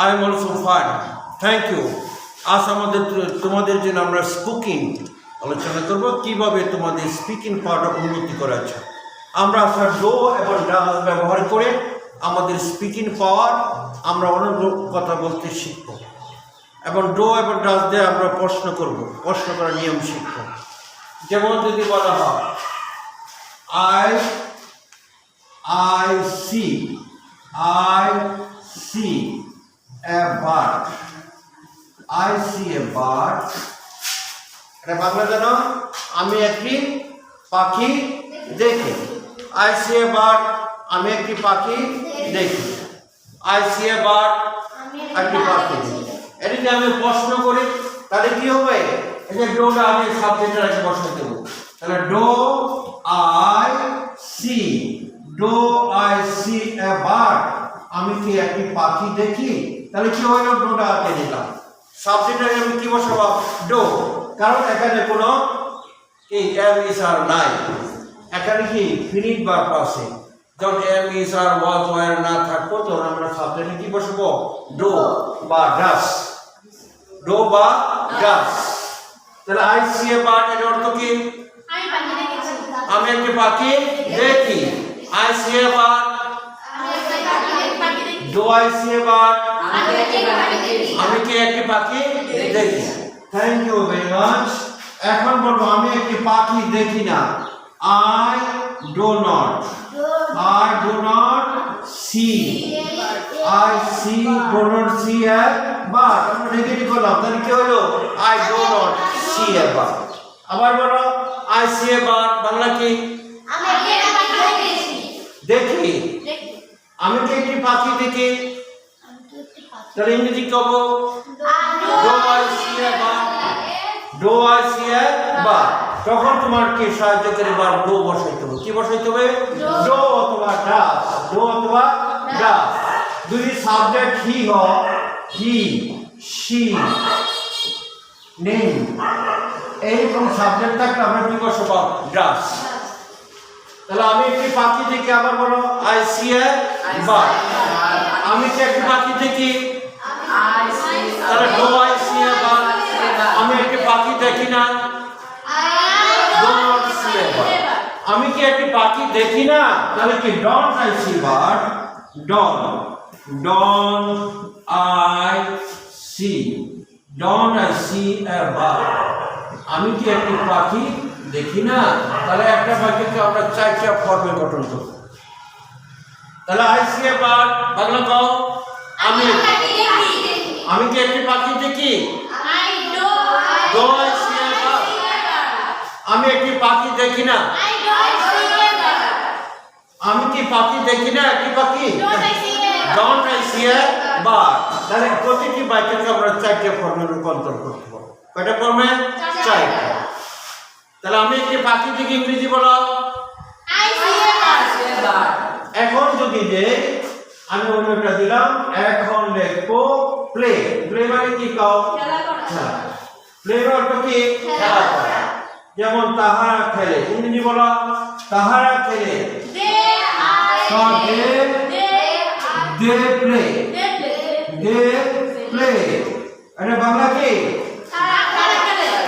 I am also fine. Thank you. আজ আমাদের তোমাদের জন্য আমরা স্পিকিং আলোচনা করব, কীভাবে তোমাদের স্পিকিং পাওয়ারটা উন্নতি করা আমরা আপনার ডো এবং ডাল ব্যবহার করে আমাদের স্পিকিং পাওয়ার আমরা অনেক কথা বলতে শিখব এবং ডো এবং ডাস দিয়ে আমরা প্রশ্ন করব, প্রশ্ন করার নিয়ম শিখব যেমন যদি বলা হয় I I see I see a bird. I see a bird. এটা বাংলা জানো আমি একটি পাখি দেখি। আই সি এ বার্ড আমি একটি পাখি দেখি। আই সি এ বার্ড একটি পাখি দেখি। এটা যদি আমি প্রশ্ন করি তাহলে কি হবে? যে ডোটা আমি সাবজেক্টের আগে বসাই দেবো। তাহলে do I see do I see a bird আমি কি একটি পাখি দেখি? তাহলে কি হলো ডোটা আগে দিলাম সাবজেক্টের আগে আমি কি বসাবো? ডো। কারণ এখানে কোনো এই এম ইস আর নাই। এখানে কি? ফিনিট বার আছে। যখন M is R was were না থাকব তখন আমরা সাবজেক্টে কি বসাবো? ডো বা ডাস। ডো বা ডাস। তাহলে আই সি এ বার্ড এর অর্থ কি? আমি একটি পাখি দেখি I see a bird do I see a bird আমি কি একটি পাখি? দেখি। থ্যাংক ইউ ভেরি মাচ এখন বলব আমি একটি পাখি দেখি না। I do not I do not see I see do not see a bird আমরা নেগেটিভ করলাম তাহলে কি হলো? I do not see a bird আবার বলো I see a bird Bangla কি? দেখি। আমি কি একটি পাখি দেখি? তাহলে ইংরেজি see a bird do I see a bird তখন তোমার কি সাহায্য করে বার ডো বসাইতে হবে। কি বসাইতে হবে? ডো অথবা ডাস। ডো অথবা ডাস। যদি সাবজেক্ট হি হ, হি, শি নেম এইরকম সাবজেক্ট থাকলে আমরা কি বসাবো? ডাস। তাহলে আমি একটি পাখি দেখি আবার বলো। আই সি বাট আমি কি একটি পাখি দেখি। তাহলে do I see a bird আমি একটি পাখি দেখি না। আমি কি একটি পাখি দেখি না? তাহলে কি don't I see bird don't don't I see don't I see a bird আমি কি একটি পাখি দেখি না? তাহলে একটা পাখিকে আমরা চারটা ফর্মে গঠন করব। তাহলে I see a bird Bangla কও। আমি আমি কি একটি পাখি দেখি? Do I see a bird আমি একটি পাখি দেখি না। আমি কি পাখি দেখি না? একটি পাখি? Don't I see a bird তাহলে প্রতিটি বাক্যকে আমরা চারটে ফর্মে রূপান্তর করতে পারব। কয়টা ফর্মে চারটা। তাহলে আমি একটি পাখি দেখি ইংরেজি বলো। এখন যদি যে আমি অন্যটা দিলাম। এখন লিখব প্লে প্লে মানে কি কাও? খেলা প্লে অর্থ কি? খেলা করা। যেমন তাহারা খেলে। ইংরেজি বলো তাহারা খেলে। They play they? প্লে এটা বাংলা কি?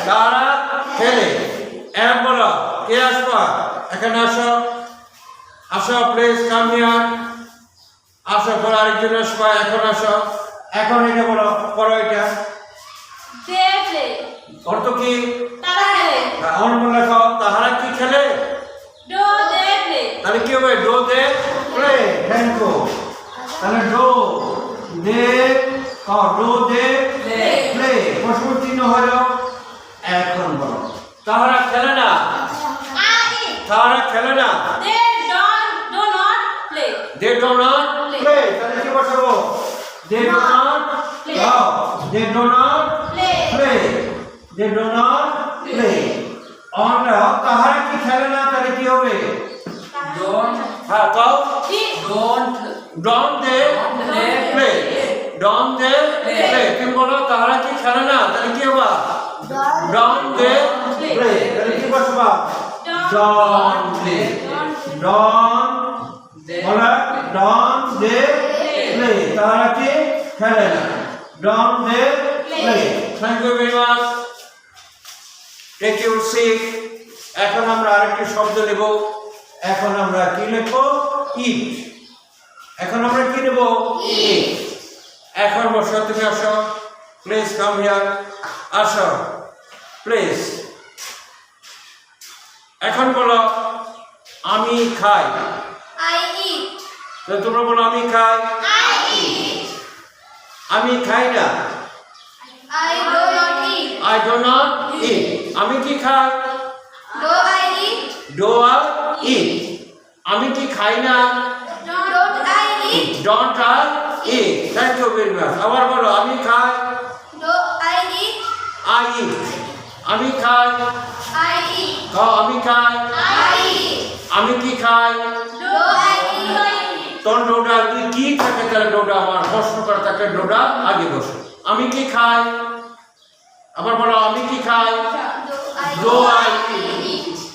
তারা খেলে। এম বলো কে আসবা? এখানে আসো। আসো প্লিজ কাম হিয়ার আসো পরে আরেকজন আসবা। এখন আসো। এখন এটা বলো করো এটা। অর্থ কি? অন বলে তাহারা কি খেলে? তাহলে কি হবে? Do they play thank you তাহলে do they do they play প্রশ্ন চিহ্ন হলো এখন বলো তাহারা খেলে না? তাহারা খেলে না? They do not play. তাহলে কি বসাবো? They do not Play. দাও they do not play they do not play আমরা তাহারা কি খেলে না তাহলে কি হবে? হ্যাঁ কাও ডন they play Don they play তুমি বলো তাহারা কি খেলে না তাহলে কি হবে? ডন দে প্লে তাহলে কি বসবা ডন প্লে ডন বলা ডন দে প্লে তারা কি খেলে না। Don't they play thank you very much take your seat এখন আমরা আরেকটি শব্দ নেব। এখন আমরা কি লিখব? ইট। এখন আমরা কি নেব? ইট। এখন বসো তুমি আসো। প্লিজ কাম হিয়ার আসো। প্লিজ এখন বলো আমি খাই। I eat. তো তোমরা বলো আমি খাই। Eat. আমি খাই না I do not eat. I do eat আমি কি খাই Do I eat? Do I eat আমি কি খাই না Don't I eat? Don't I eat thank you আবার বলো আমি খাই Do I eat? I eat আমি খাই I eat. খাও আমি খাই I eat. আমি কি খাই Do I eat? তোর ডোডা তুই কি থাকে তাহলে ডোডা আমার প্রশ্ন করে থাকে ডোডা আগে বসে। আমি কি খাই? আবার বলো আমি কি খাই?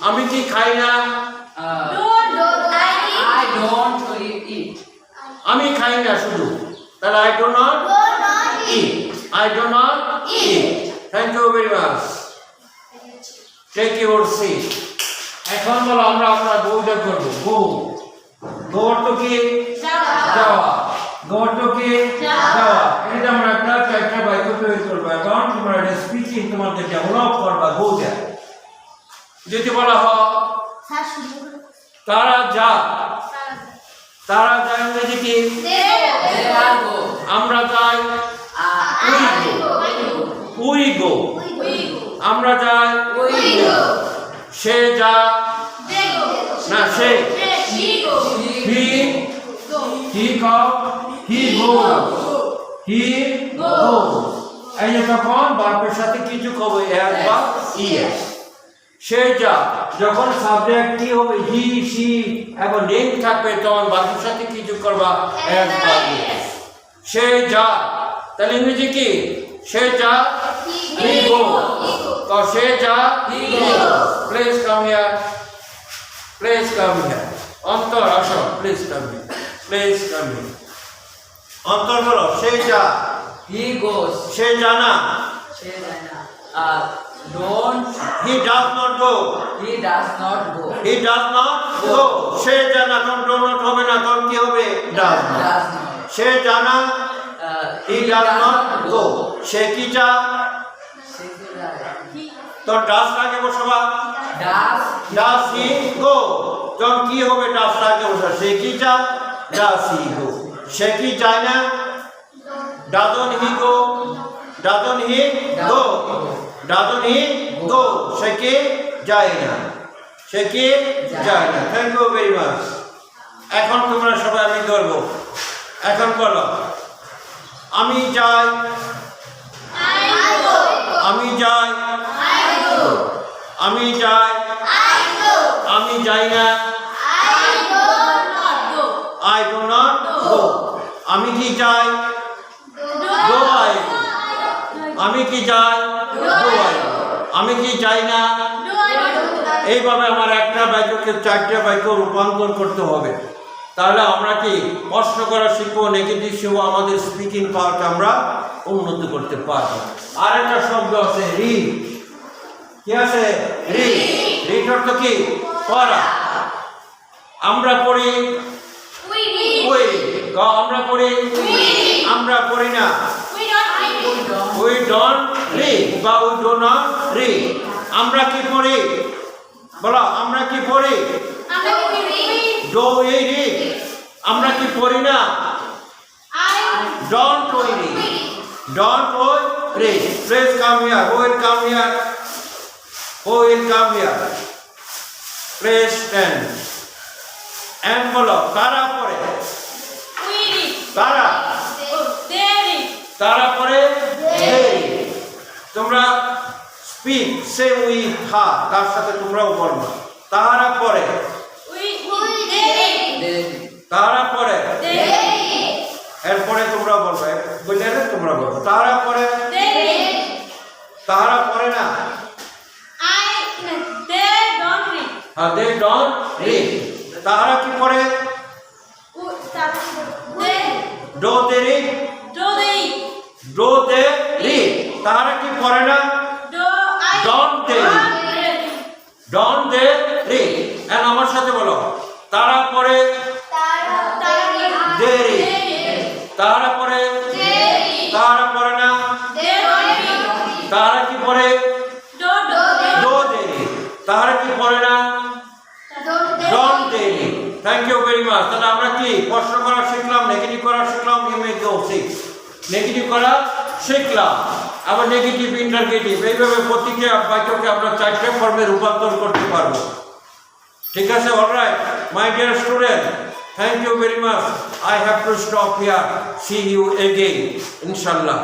আমি কি খাই না. আমি খাই না শুধু। তাহলে I do not do not eat. Thank you very much. Take your seat. এখন বলো আমরা আমরা বউটা করব। বউ। গো কি যাওয়া। গো অর্থ যাওয়া। এটা আমরা একটা চারটা বাক্য তৈরি করব এবং তোমরা এটা স্পিকিং তোমাদের ডেভেলপ করবা বউটা যদি বলা হয় তারা যা। তারা যায় ইংরেজি কি? They are go. আমরা যাই উই গো আমরা যাই সে যা। না সে। হি হি কম হি গো? হি গো? এই যে তখন বাপের সাথে কিছু কবে, এক বা ইয়ে সে যা, যখন সাবজেক্ট কি হবে, হি, সি, এবং নেম থাকবে, তখন বাপের সাথে কিছু করবা, এক বা ইয়ে সে যা, তাহলে ইংরেজি কি? সে যা, হি গো। তো সে যা, he go. Please come here please come here Antor আসো প্লিজ কাম প্লিজ কাম অন্তর বলো সে যা। He goes. সে জানা। Uh, don't. He does not go He does not go. He does not go সে জানা তখন ডোনট হবে না তখন কি হবে? Does not Does not. সে জানা Uh, he does not go সে কি যা? তোর ডাস লাগে বসবা। Does ডাস হি গো তখন কি হবে ডাস লাগে বসা সে কি যা ডাস হি। গো সে কি যায় না? Doesn't he go. Doesn't he go doesn't he go সে কি যায় না? সে কি যায় না? থ্যাংক ইউ ভেরি মাচ এখন তোমরা সবাই আমি করব এখন বলো। আমি যাই। আমি যাই। আমি যাই। আমি যাই না। আই ডো নট গো আমি কি আই আমি কি আই আমি কি যাই না? এইভাবে আমার একটা বাক্যকে চারটা বাক্য রূপান্তর করতে হবে। তাহলে আমরা কি প্রশ্ন করা শিখব? নেগেটিভ শিখব আমাদের স্পিকিং পাওয়ারটা আমরা উন্নতি করতে পারব। আর একটা শব্দ আছে রিড কি আছে? রিড রিড অর্থ কি? পড়া আমরা পড়ি ওই আমরা পড়ি আমরা পড়ি না। উই ডোন্ট রিড বা উই ডো নট রিড আমরা কি পড়ি বলো আমরা কি পড়ি ডো উই রিড আমরা কি পড়ি না? Don't we read don't we read please come here who will come here who will come here stand and বলো কারা পড়ে কারা? তারা পরে? তোমরা স্পিক সে উই হা তার সাথে তোমরাও বলবা তারা পরে? তারা পরে? এরপরে তোমরা বলবে বুঝলে তোমরা বলবে তারা পরে? তারা পরে না? দে ডন রিড তারা কি করে? Do they read do they do they read তারা কি করে না? Don't they Don they read এখন আমার সাথে বলো তারা পরে ভেরি তাহলে আমরা কি প্রশ্ন করা শিখলাম নেগেটিভ করা শিখলাম you may go six negative করা শিখলাম। আবার নেগেটিভ ইন্টারগেটিভ এইভাবে প্রতিক্রিয়া বাক্যকে আমরা চারটে ফর্মে রূপান্তর করতে পারব। ঠিক আছে? Alright my dear student thank you very much I have to stop here see you again ইনশাল্লাহ